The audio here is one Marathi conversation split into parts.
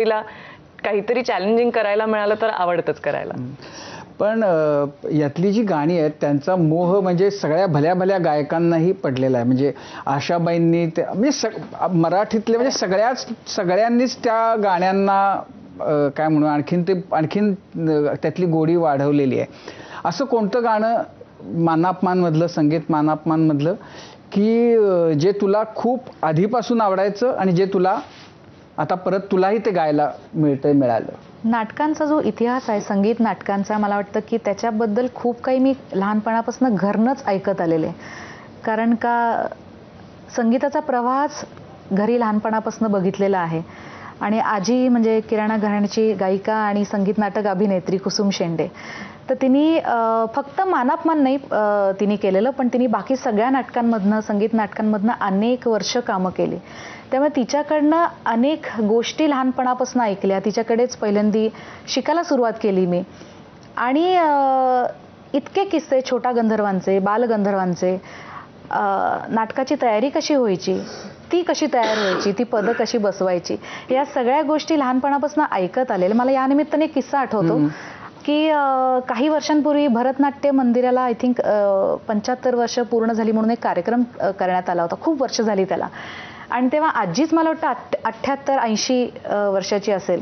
तिला काहीतरी चॅलेंजिंग करायला मिळालं तर आवडतंच करायला. पण यातली जी गाणी आहेत त्यांचा मोह म्हणजे सगळ्या भल्या भल्या गायकांनाही पडलेला आहे. म्हणजे आशाबाईंनी त्या म्हणजे सग मराठीतले म्हणजे सगळ्याच सगळ्यांनीच त्या गाण्यांना काय म्हणू आणखीन ते आणखीन त्यातली गोडी वाढवलेली आहे. असं कोणतं गाणं मानापमानमधलं संगीत मानापमानमधलं की जे तुला खूप आधीपासून आवडायचं आणि जे तुला आता परत तुलाही ते गायला मिळतंय मिळालं. नाटकांचा जो इतिहास आहे संगीत नाटकांचा मला वाटतं की त्याच्याबद्दल खूप काही मी लहानपणापासून घरनंच ऐकत आलेले कारण का संगीताचा प्रवाहच घरी लहानपणापासून बघितलेला आहे. आणि आजी म्हणजे किराणा घराण्याची गायिका आणि संगीत नाटक अभिनेत्री कुसुम शेंडे. तर तिने फक्त मानापमान नाही तिने केलेलं पण तिने बाकी सगळ्या नाटकांमधनं संगीत नाटकांमधनं अनेक वर्ष कामं केली. त्यामुळे तिच्याकडनं अनेक गोष्टी लहानपणापासून ऐकल्या. तिच्याकडेच पहिल्यांदी शिकायला सुरुवात केली मी. आणि इतके किस्से छोटा गंधर्वांचे बालगंधर्वांचे नाटकाची तयारी कशी व्हायची? ती कशी तयार व्हायची ती पदं कशी बसवायची या सगळ्या गोष्टी लहानपणापासून ऐकत आलेल्या. मला या निमित्ताने एक किस्सा आठवतो की काही वर्षांपूर्वी भरतनाट्य मंदिराला आय थिंक पंच्याहत्तर वर्ष पूर्ण झाली म्हणून एक कार्यक्रम करण्यात आला होता. खूप वर्ष झाली त्याला. आणि तेव्हा आजीच मला वाटतं अठ्ठ अठ्ठ्याहत्तर ऐंशी वर्षाची असेल.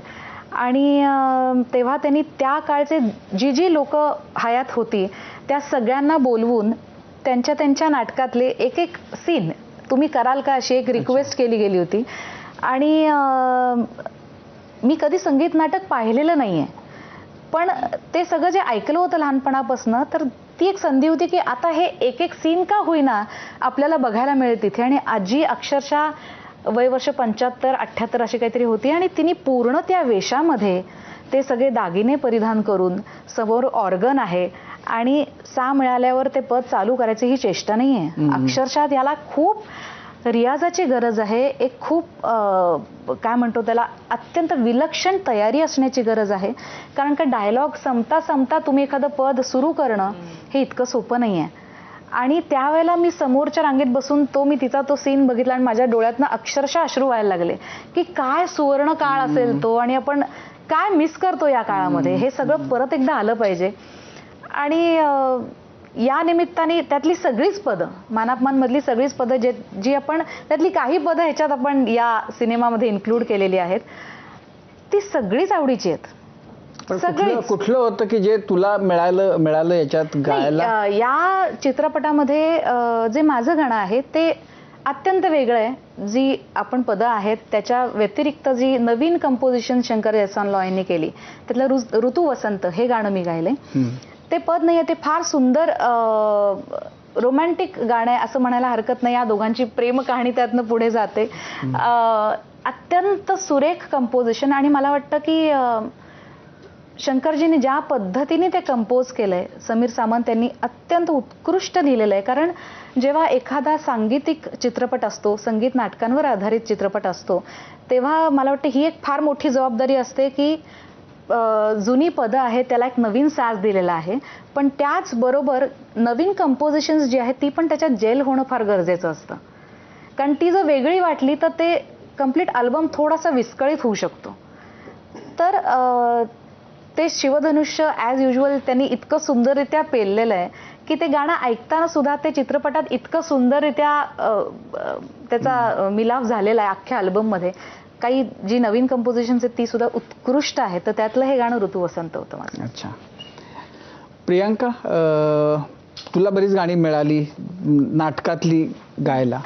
आणि तेव्हा त्यांनी त्या काळचे जी जी लोक हयात होती त्या सगळ्यांना बोलवून त्यांच्या त्यांच्या नाटकातले एक एक सीन तुम्ही कराल का अशी एक रिक्वेस्ट केली गेली होती. आणि मी कधी संगीत नाटक पाहिलेलं नाही आहे पण ते सगळं जे ऐकलं होतं लहानपणापासून तर ती एक संधी होती की आता हे एक एक सीन का होईना आपल्याला बघायला मिळेल तिथे. आणि आजी अक्षरशः वय वर्ष पंच्याहत्तर अठ्ठ्याहत्तर अशी काहीतरी होती. आणि तिने पूर्ण त्या वेशामध्ये ते सगळे दागिने परिधान करून समोर ऑर्गन आहे. आणि सा मिळाल्यावर ते पद चालू करायची ही चेष्टा नाही आहे अक्षरशः याला खूप रियाजाची गरज आहे. एक खूप काय म्हणतो त्याला अत्यंत विलक्षण तयारी असण्याची गरज आहे. कारण का डायलॉग संपता संपता तुम्ही एखादं पद सुरू करणं हे इतकं सोपं नाही आहे आणि त्यावेळेला मी समोरच्या रांगेत बसून तो मी तिचा तो सीन बघितला आणि माझ्या डोळ्यातनं अक्षरशः अश्रू व्हायला लागले. की काय सुवर्ण काळ असेल तो आणि आपण काय मिस करतो या काळामध्ये? हे सगळं परत एकदा आलं पाहिजे. आणि या निमित्ताने त्यातली सगळीच पदं मानापमानमधली सगळीच पदं जे जी आपण त्यातली काही पदं ह्याच्यात आपण या सिनेमामध्ये इन्क्लूड केलेली आहेत ती सगळीच आवडीची आहेत. पण कुठलं होतं की जे तुला मिळालं मिळालं याच्यात गायला? या चित्रपटामध्ये जे माझं गाणं आहे ते अत्यंत वेगळं आहे. जी आपण पदं आहेत त्याच्या व्यतिरिक्त जी नवीन कंपोजिशन शंकर एहसान लॉ यांनी केली त्यातलं ऋतू वसंत हे गाणं मी गायले. ते पद नाही आहे ते फार सुंदर रोमॅन्टिक गाणं आहे असं म्हणायला हरकत नाही. या दोघांची प्रेम कहाणी त्यातनं पुढे जाते. अत्यंत सुरेख कंपोजिशन आणि मला वाटतं की शंकरजीने ज्या पद्धतीने ते कंपोज केलंय समीर सामंत यांनी अत्यंत उत्कृष्ट लिहिलेलं आहे कारण जेव्हा एखादा सांगीतिक चित्रपट असतो संगीत नाटकांवर आधारित चित्रपट असतो तेव्हा मला वाटतं ही एक फार मोठी जबाबदारी असते की जुनी पदं आहेत त्याला एक नवीन साज दिलेला आहे. पण त्याचबरोबर नवीन कंपोजिशन्स जी आहेत ती पण त्याच्यात जेल होणं फार गरजेचं असतं. कारण ती जर वेगळी वाटली तर ते कंप्लीट अल्बम थोडासा विस्कळीत होऊ शकतो. तर ते शिवधनुष्य ॲज युजल त्यांनी इतकं सुंदररित्या पेललेलं आहे की ते गाणं ऐकताना सुद्धा ते चित्रपटात इतकं सुंदररित्या त्याचा मिलाफ झालेला आहे अख्ख्या अल्बममध्ये काही जी नवीन कंपोजिशन्स आहेत ती सुद्धा उत्कृष्ट आहे तर त्यातलं हे गाणं ऋतू वसंत होतं माझं. अच्छा. प्रियांका तुला बरीच गाणी मिळाली नाटकातली गायला.